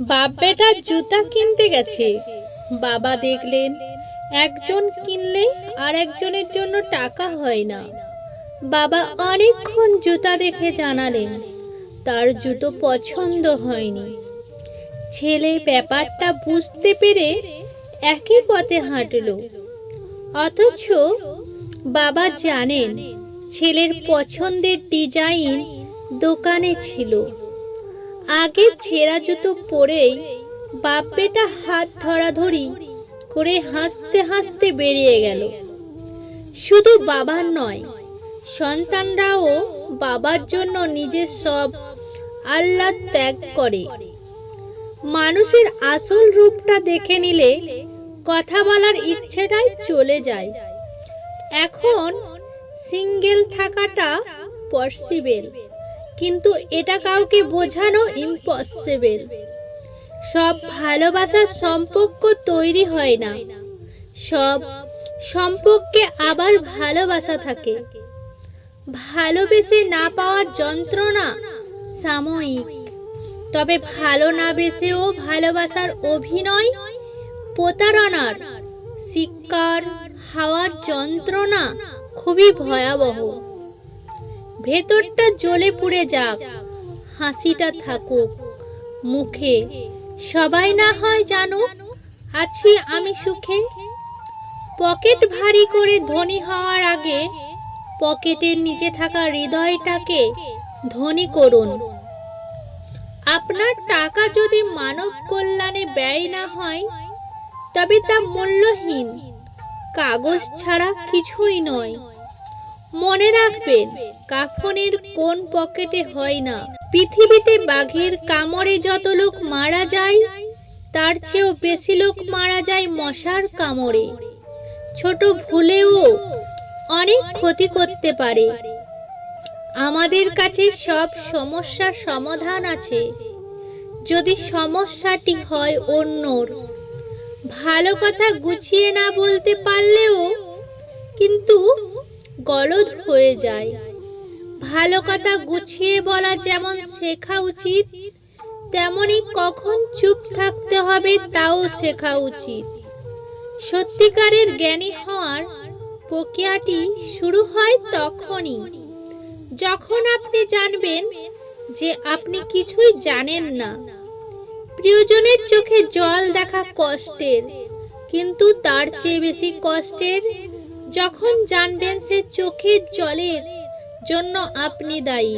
বাপ বেটা জুতা কিনতে গেছে। বাবা দেখলেন, একজন কিনলে আর একজনের জন্য টাকা হয় না। বাবা অনেকক্ষণ জুতা দেখে জানালেন, তার জুতো পছন্দ হয়নি। ছেলে ব্যাপারটা বুঝতে পেরে একই পথে হাঁটল। অথচ বাবা জানেন, ছেলের পছন্দের ডিজাইন দোকানে ছিল। আগে ছেঁড়া জুতো পরেই বাপ বেটা হাত ধরাধরি করে হাসতে হাসতে বেরিয়ে গেল। শুধু বাবার নয়, সন্তানরাও বাবার জন্য নিজের সব আহ্লাদ ত্যাগ করে। মানুষের আসল রূপটা দেখে নিলে কথা বলার ইচ্ছেটাই চলে যায়। এখন সিঙ্গেল থাকাটা পসিবল কিন্তু এটা কাউকে বোঝানো ইম্পসিবল সব ভালোবাসার সম্পর্ক তৈরি হয় না। সব সম্পর্কে আবার ভালোবাসা থাকে। ভালোবেসে না পাওয়ার যন্ত্রণা সাময়িক। তবে ভালো না বেসেও ভালোবাসার অভিনয়, প্রতারণার শিকার হাওয়ার যন্ত্রণা খুবই ভয়াবহ। ভেতরটা জ্বলে পুড়ে যাক, হাসিটা থাকুক, মুখে। সবাই না হয় জানো আছি আমি সুখে। পকেট ভারী করে ধনী হওয়ার আগে পকেটের নিচে থাকা হৃদয়টাকে ধনী করুন। আপনার টাকা যদি মানব কল্যাণে ব্যয় না হয়, তবে তা মূল্যহীন, কাগজ ছাড়া কিছুই নয়। মনে রাখবেন কাফনের কোন পকেটে হয় না? পৃথিবীতে বাঘের কামড়ে যত লোক মারা যায়, তার চেয়েও বেশি লোক মারা যায় মশার কামড়ে। ছোট ভুলেও অনেক ক্ষতি করতে পারে। আমাদের কাছে সব সমস্যার সমাধান আছে। যদি সমস্যাটি হয় অন্যর, ভালো কথা গুছিয়ে না বলতে পারলেও কিন্তু গলদ হয়ে যায়। ভালো কথা গুছিয়ে বলা যেমন শেখা উচিত, তেমনি কখন চুপ থাকতে হবে তাও শেখা উচিত। সত্যিকারের জ্ঞানী হওয়ার প্রক্রিয়াটি শুরু হয় তখনই। যখন আপনি জানবেন যে আপনি কিছুই জানেন না, প্রিয়জনের চোখে জল দেখা কষ্টের, কিন্তু তার চেয়ে বেশি কষ্টের যখন জানবেন সে চোখের জলের জন্য আপনি দায়ী।